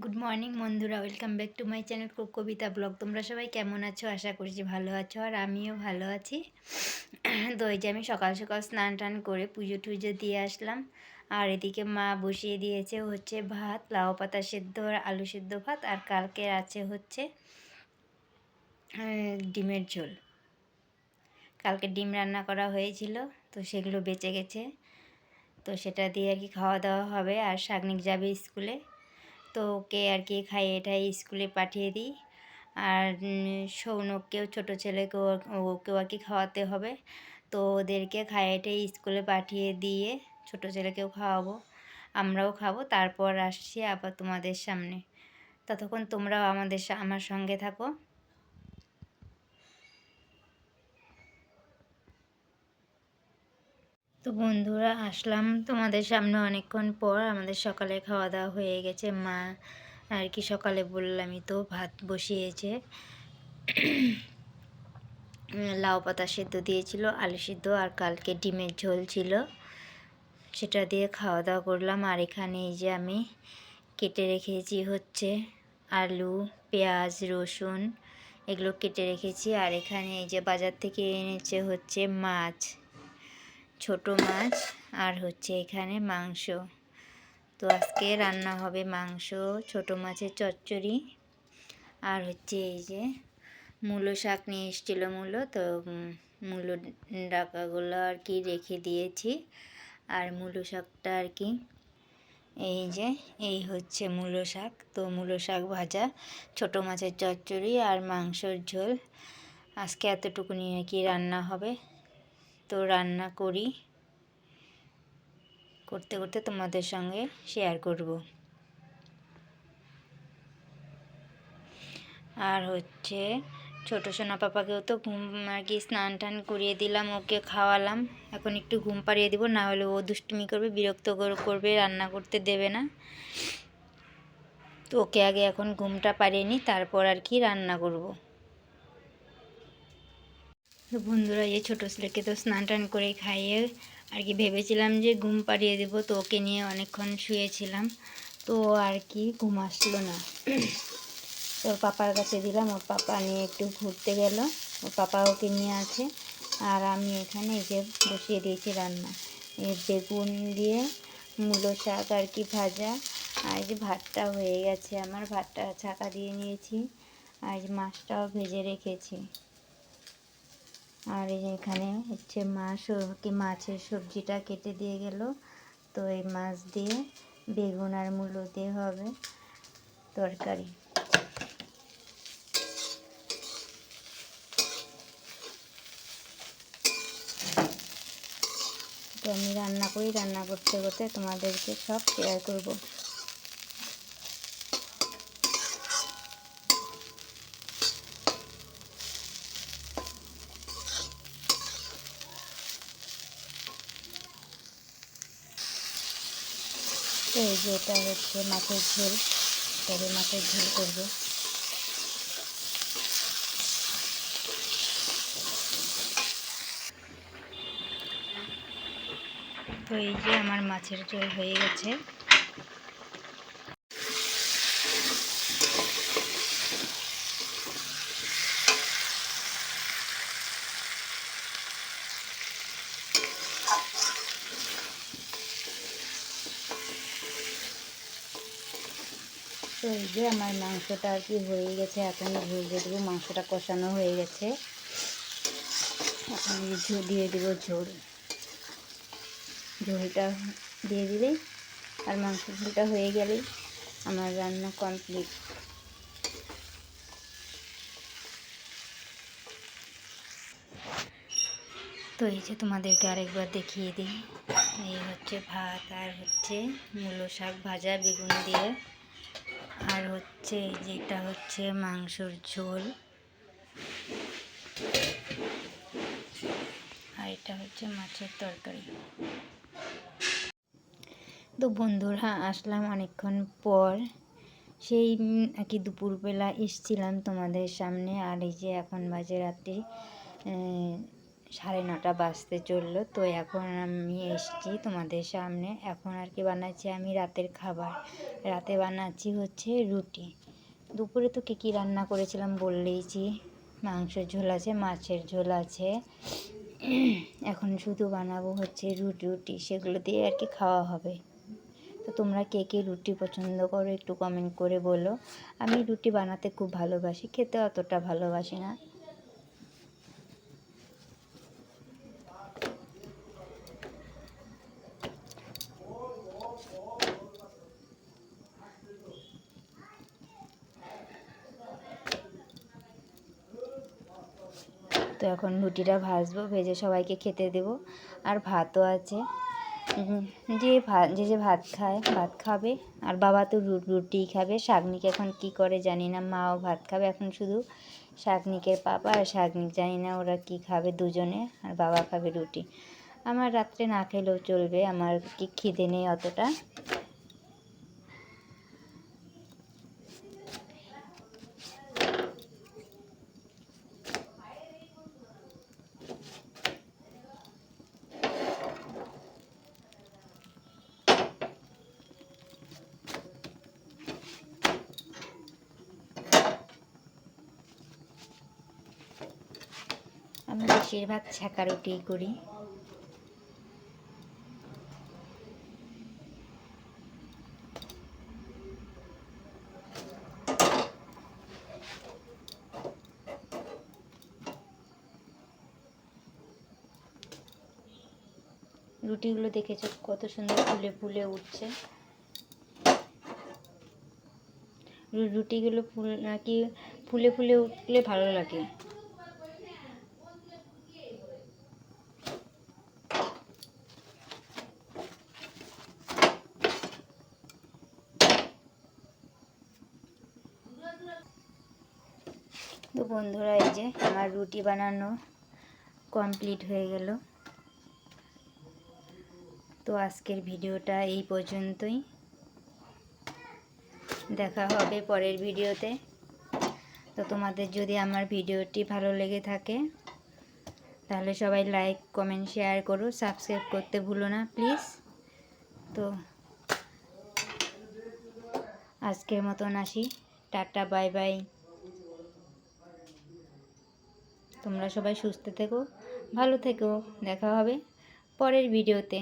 Good morning বন্ধুরা welcome back to my channel Kabita blog তোমরা সবাই কেমন আছো? আশা করছি ভালো আছো, আর আমিও ভালো আছি। তো এই যে আমি সকাল সকাল স্নান টান করে পুজো টুজো দিয়ে আসলাম। আর এদিকে মা বসিয়ে দিয়েছে হচ্ছে ভাত, লাউ পাতা সেদ্ধ, আর আলু সেদ্ধ ভাত, আর কালকের আছে হচ্ছে ডিমের ঝোল। কালকে ডিম রান্না করা হয়েছিল, তো সেগুলো বেঁচে গেছে। তো সেটা দিয়ে আর কি খাওয়া দাওয়া হবে, আর শাগনিক যাবে স্কুলে। তো ওকে আর কি খাইয়ে এটাই স্কুলে পাঠিয়ে দিই। আর সৌনককেও, ছোটো ছেলেকেও, ওকেও আর কি খাওয়াতে হবে। তো ওদেরকে খাইয়েটাই স্কুলে পাঠিয়ে দিয়ে ছোটো ছেলেকেও খাওয়াবো। আমরাও খাব, তারপর আসছি আবার তোমাদের সামনে। ততক্ষণ তোমরাও আমাদের আমার সঙ্গে থাকো। তো বন্ধুরা, আসলাম তোমাদের সামনে অনেকক্ষণ পর। আমাদের সকালে খাওয়া দাওয়া হয়ে গেছে। মা আর কি সকালে বললামই তো, ভাত বসিয়েছে। লাউ পাতা সেদ্ধ দিয়েছিল, আলু সিদ্ধ আর কালকে ডিমের ঝোল ছিল। সেটা দিয়ে খাওয়া দাওয়া করলাম। আর এখানে এই যে আমি কেটে রেখেছি হচ্ছে আলু, পেঁয়াজ, রসুন, এগুলো কেটে রেখেছি। আর এখানে এই যে বাজার থেকে এনেছে হচ্ছে মাছ। ছোট মাছ আর হচ্ছে এখানে মাংস। তো আজকে রান্না হবে মাংস, ছোট মাছের চচ্চড়ি আর হচ্ছে এই যে মূলো শাক নিয়ে এসেছিল মূলো। তো মূলো ডাকাগুলো আর কি রেখে দিয়েছি। আর মূলো শাকটা আর কি এই যে, এই হচ্ছে মূলো শাক। তো মূলো শাক ভাজা, ছোট মাছের চচ্চড়ি আর মাংসর ঝোল। আজকে এতটুকু নিয়ে কি রান্না হবে। তো রান্না করি। করতে করতে তোমাদের সঙ্গে শেয়ার করব। আর হচ্ছে ছোটো সোনা পাপাকেও তো ঘুম, আর কি স্নান টান করিয়ে দিলাম, ওকে খাওয়ালাম। এখন একটু ঘুম পাড়িয়ে দিব, না হলে ও দুষ্টুমি করবে, বিরক্ত করবে, রান্না করতে দেবে না। তো ওকে আগে এখন ঘুমটা পাড়িয়ে নিই, তারপর আর কি রান্না করব। তো বন্ধুরা, এই ছোটো ছেলেকে তো স্নান টান করে খাইয়ে আর কি ভেবেছিলাম যে ঘুম পাড়িয়ে দেবো, তো ওকে নিয়ে অনেকক্ষণ শুয়েছিলাম। তো আর কি, ঘুম আসলো না। তো ওর পাপার কাছে দিলাম, ওর পাপা নিয়ে একটু ঘুরতে গেল। ওর পাপা ওকে নিয়ে আছে আর আমি এখানে এই যে বসিয়ে দিয়েছি রান্না। এই বেগুন দিয়ে মূলো শাক আর কি ভাজা। আর যে ভাতটা হয়ে গেছে, আমার ভাতটা ছাকা দিয়ে নিয়েছি। আর মাছটাও ভেজে রেখেছি। আর এখানে হচ্ছে মাছ কি মাছের সবজিটা কেটে দিয়ে গেল। তো এই মাছ দিয়ে বেগুন আর মূলো দিয়ে হবে তরকারি। তো আমি রান্না করি, রান্না করতে করতে তোমাদেরকে সব শেয়ার করব। এই যে এটা হচ্ছে মাছের ঝোল। তবে মাছের ঝোল করব। তো এই যে আমার মাছের ঝোল হয়ে গেছে। তো এই যে আমার মাংসটা আর কি হয়ে গেছে এখন ঝোল দিয়ে দেবো, মাংসটা কষানো হয়ে গেছে। এখন দিয়ে দেবো ঝোল। ঝোলটা দিয়ে দিলেই আর মাংস ঝোলটা হয়ে গেলেই আমার রান্না কমপ্লিট তো এই যে তোমাদেরকে আরেকবার দেখিয়ে দিই, এই হচ্ছে ভাত আর হচ্ছে মূলো শাক ভাজা বেগুন দিয়ে। হচ্ছে যেটা হচ্ছে মাংসর ঝোল। আর এটা হচ্ছে মাছের তরকারি। তো বন্ধুরা, আসলাম অনেকক্ষণ পর। সেই আর কি দুপুরবেলা এসছিলাম তোমাদের সামনে, আর এই যে এখন বাজে রাত্রি সাড়ে নটা বাজতে চলল। তো এখন আমি এসেছি তোমাদের সামনে। এখন আর কি বানাচ্ছি আমি রাতের খাবার। রাতে বানাচ্ছি হচ্ছে রুটি। দুপুরে তো কী কী রান্না করেছিলাম বললেইছি মাংসের ঝোল আছে, মাছের ঝোল আছে। এখন শুধু বানাবো হচ্ছে রুটি রুটি সেগুলো দিয়ে আর কি খাওয়া হবে। তো তোমরা কে কে রুটি পছন্দ করো একটু কমেন্ট করে বলো। আমি রুটি বানাতে খুব ভালোবাসি, খেতে অতটা ভালোবাসি না। তো এখন রুটিটা ভাজবো, ভেজে সবাইকে খেতে দেব। আর ভাতও আছে। যে ভাত যে যে ভাত খায়, ভাত খাবে। আর বাবা তো রু- রুটিই খাবে। শাগনিক এখন কি করে জানি না, মাও ভাত খাবে। এখন শুধু শাগনিকের পাপা আর শাগনিক জানি না ওরা কি খাবে দুজনে। আর বাবা খাবে রুটি। আমার রাত্রে না খেলেও চলবে, আমার কি খিদে নেই অতটা আমি বেশিরভাগ ছাকা রুটিই করি। রুটিগুলো দেখেছ? কত সুন্দর ফুলে ফুলে উঠছে। রুটিগুলো ফুল নাকি ফুলে ফুলে উঠলে ভালো লাগে। তো বন্ধুরা, এই যে আমার রুটি বানানো কমপ্লিট হয়ে গেল। তো আজকের ভিডিওটা এই পর্যন্তই। দেখা হবে পরের ভিডিওতে। তো তোমাদের যদি আমার ভিডিওটি ভালো লেগে থাকে, তাহলে সবাই লাইক কমেন্ট শেয়ার করো সাবস্ক্রাইব করতে ভুলো না প্লিজ তো আজকের মতন আসি। টাটা বাই বাই তোমরা সবাই সুস্থ থেকো ভালো থেকো দেখা হবে পরের ভিডিওতে।